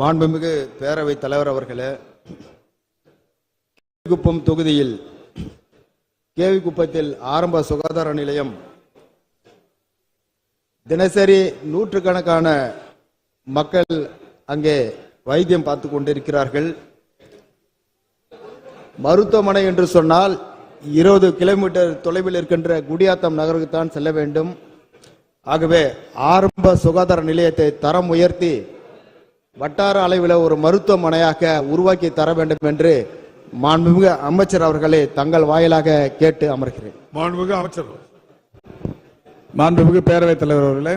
மாண்புமிகு பேரவைத் தலைவர் அவர்களே குப்பம் தொகுதியில் கேவிக்குப்பத்தில் ஆரம்ப சுகாதார நிலையம் தினசரி நூற்றுக்கணக்கான மக்கள் அங்கே வைத்தியம் பார்த்து கொண்டிருக்கிறார்கள். மருத்துவமனை என்று சொன்னால் இருபது கிலோமீட்டர் தொலைவில் இருக்கின்ற குடியாத்தம் நகருக்கு தான் செல்ல வேண்டும். ஆகவே ஆரம்ப சுகாதார நிலையத்தை தரம் உயர்த்தி வட்டார அளவில் ஒரு மருத்துவமனையாக உருவாக்கி தர வேண்டும் என்று மாண்புமிகு அமைச்சர் அவர்களை தங்கள் வாயிலாக கேட்டு அமர்கிறேன். மாண்புமிகு அமைச்சர். மாண்புமிகு பேரவைத் தலைவர் அவர்களே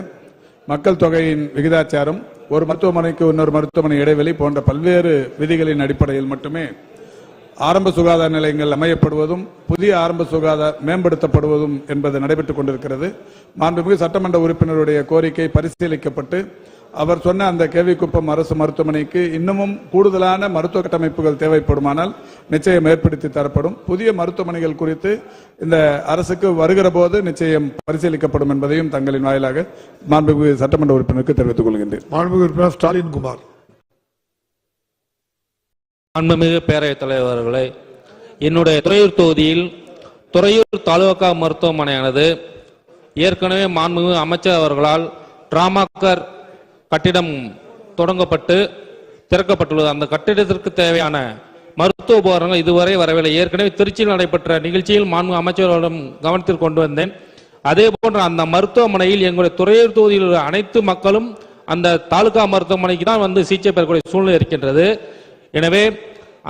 மக்கள் தொகையின் விகிதாச்சாரம் ஒரு மருத்துவமனைக்கு இன்னொரு மருத்துவமனை இடைவெளி போன்ற பல்வேறு விதிகளின் அடிப்படையில் மட்டுமே ஆரம்ப சுகாதார நிலையங்கள் அமையப்படுவதும் புதிய ஆரம்ப சுகாதார மேம்படுத்தப்படுவதும் என்பது நடைபெற்றுக் கொண்டிருக்கிறது. மாண்புமிகு சட்டமன்ற உறுப்பினருடைய கோரிக்கை பரிசீலிக்கப்பட்டு அவர் சொன்ன அந்த கேவிக்குப்பம் அரசு மருத்துவமனைக்கு இன்னமும் கூடுதலான மருத்துவ கட்டமைப்புகள் தேவைப்படுமானால் நிச்சயம் ஏற்படுத்தி தரப்படும். புதிய மருத்துவமனைகள் குறித்து இந்த அரசுக்கு வருகிற போது நிச்சயம் பரிசீலிக்கப்படும் என்பதையும் தங்களின் வாயிலாக மாண்புமிகு சட்டமன்ற உறுப்பினருக்கு தெரிவித்துக் கொள்கின்றேன். மாண்புமிகு உறுப்பினர் ஸ்டாலின் குமார். மாண்புமிகு பேரவைத் தலைவர்களே என்னுடைய துறையூர் தொகுதியில் துறையூர் தாலுகா மருத்துவமனையானது ஏற்கனவே மாண்புமிகு அமைச்சர் அவர்களால் டிராமாக்கர் கட்டிடம் தொடங்கப்பட்டு திறக்கப்பட்டுள்ளது. அந்த கட்டிடத்திற்கு தேவையான மருத்துவ உபகரணங்கள் இதுவரை வரவில்லை. ஏற்கனவே திருச்சியில் நடைபெற்ற நிகழ்ச்சியில் மாண்பு அமைச்சர்களிடம் கவனத்தில் கொண்டு வந்தேன். அதே போன்ற அந்த மருத்துவமனையில் எங்களுடைய துறையூர் தொகுதியில் உள்ள அனைத்து மக்களும் அந்த தாலுகா மருத்துவமனைக்கு தான் வந்து சிகிச்சை பெறக்கூடிய சூழ்நிலை இருக்கின்றது. எனவே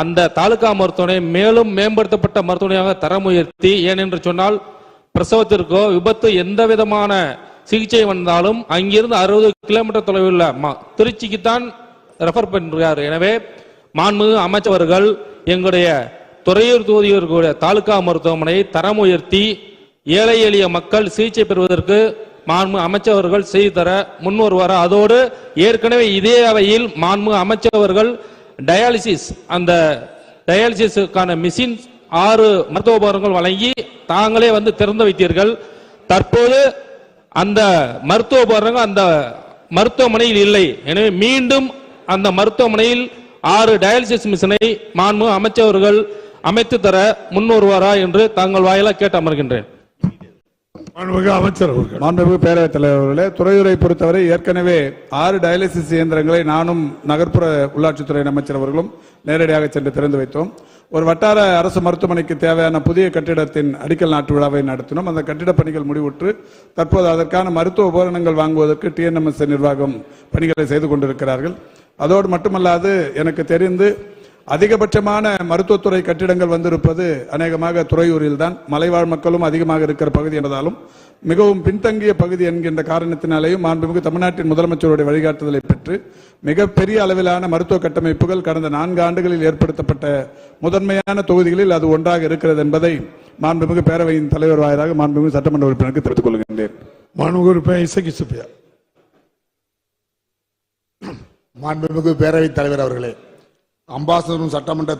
அந்த தாலுகா மருத்துவமனை மேலும் மேம்படுத்தப்பட்ட மருத்துவமனையாக தரம் உயர்த்தி ஏனென்று சொன்னால் பிரசவத்திற்கோ விபத்து எந்த விதமான சிகிச்சை வந்தாலும் அங்கிருந்து அறுபது கிலோமீட்டர் தொலைவில் உள்ள திருச்சிக்கு திருச்சிக்குத்தான் ரெஃபர் பண்ணுறார் எனவே மாண்புமிகு அமைச்சவர்கள் எங்களுடைய துறையூர் தொகுதியில் தாலுகா மருத்துவமனையை தரம் உயர்த்தி ஏழை எளிய மக்கள் சிகிச்சை பெறுவதற்கு மாண்பு அமைச்சவர்கள் செய்து தர முன்வருவார் அதோடு ஏற்கனவே இதே அவையில் மாண்பு அமைச்சவர்கள் டயாலிசிஸ் அந்த டயாலிசிஸுக்கான மிஷின் ஆறு மருத்துவ உபகரணங்கள் வழங்கி தாங்களே வந்து திறந்து வைத்தீர்கள். தற்போது அந்த மருத்துவ உபகரணங்கள் அந்த மருத்துவமனையில் இல்லை. எனவே மீண்டும் அந்த மருத்துவமனையில் ஆறு டயாலிசிஸ் மிஷினை மாண்பு அமைச்சவர்கள் அமைத்து தர முன்வருவாரா என்று தங்கள் வாயிலாக கேட்டு அமர்கின்றேன். மாண்புமிகு அமைச்சர் மாண்புமிகு பேரவைத் தலைவர்களே துறையூரை பொறுத்தவரை ஏற்கனவே ஆறு டயாலிசிஸ் இயந்திரங்களை நானும் நகர்ப்புற உள்ளாட்சித்துறை அமைச்சர் அவர்களும் நேரடியாக சென்று திறந்து வைத்தோம். ஒரு வட்டார அரசு மருத்துவமனைக்கு தேவையான புதிய கட்டிடத்தின் அடிக்கல் நாட்டு விழாவை நடத்தினோம். அந்த கட்டிட பணிகள் முடிவுற்று தற்போது அதற்கான மருத்துவ உபகரணங்கள் வாங்குவதற்கு டிஎன்எம்எஸ் நிர்வாகம் பணிகளை செய்து கொண்டிருக்கிறார்கள். அதோடு மட்டுமல்லாது எனக்கு தெரிந்து அதிகபட்சமான மருத்துவத்துறை கட்டிடங்கள் வந்திருப்பது அநேகமாக துறையூரில் தான். மலைவாழ் மக்களும் அதிகமாக இருக்கிற பகுதி என்பதாலும் மிகவும் பின்தங்கிய பகுதி என்கின்ற காரணத்தினாலேயும் மாண்புமிகு தமிழ்நாட்டின் முதலமைச்சருடைய வழிகாட்டுதலை பெற்று மிகப்பெரிய அளவிலான மருத்துவ கட்டமைப்புகள் கடந்த நான்கு ஆண்டுகளில் ஏற்படுத்தப்பட்ட முதன்மையான தொகுதிகளில் அது ஒன்றாக இருக்கிறது என்பதை மாண்புமிகு பேரவையின் தலைவர் வாயிலாக மாண்புமிகு சட்டமன்ற உறுப்பினருக்கு தெரிவித்துக் கொள்கின்றேன். மாண்புமிகு உறுப்பினர் இசக்கி சுப்பியா மாண்புமிகு பேரவைத் தலைவர் அவர்களே அம்பாசதரும் சட்டமன்ற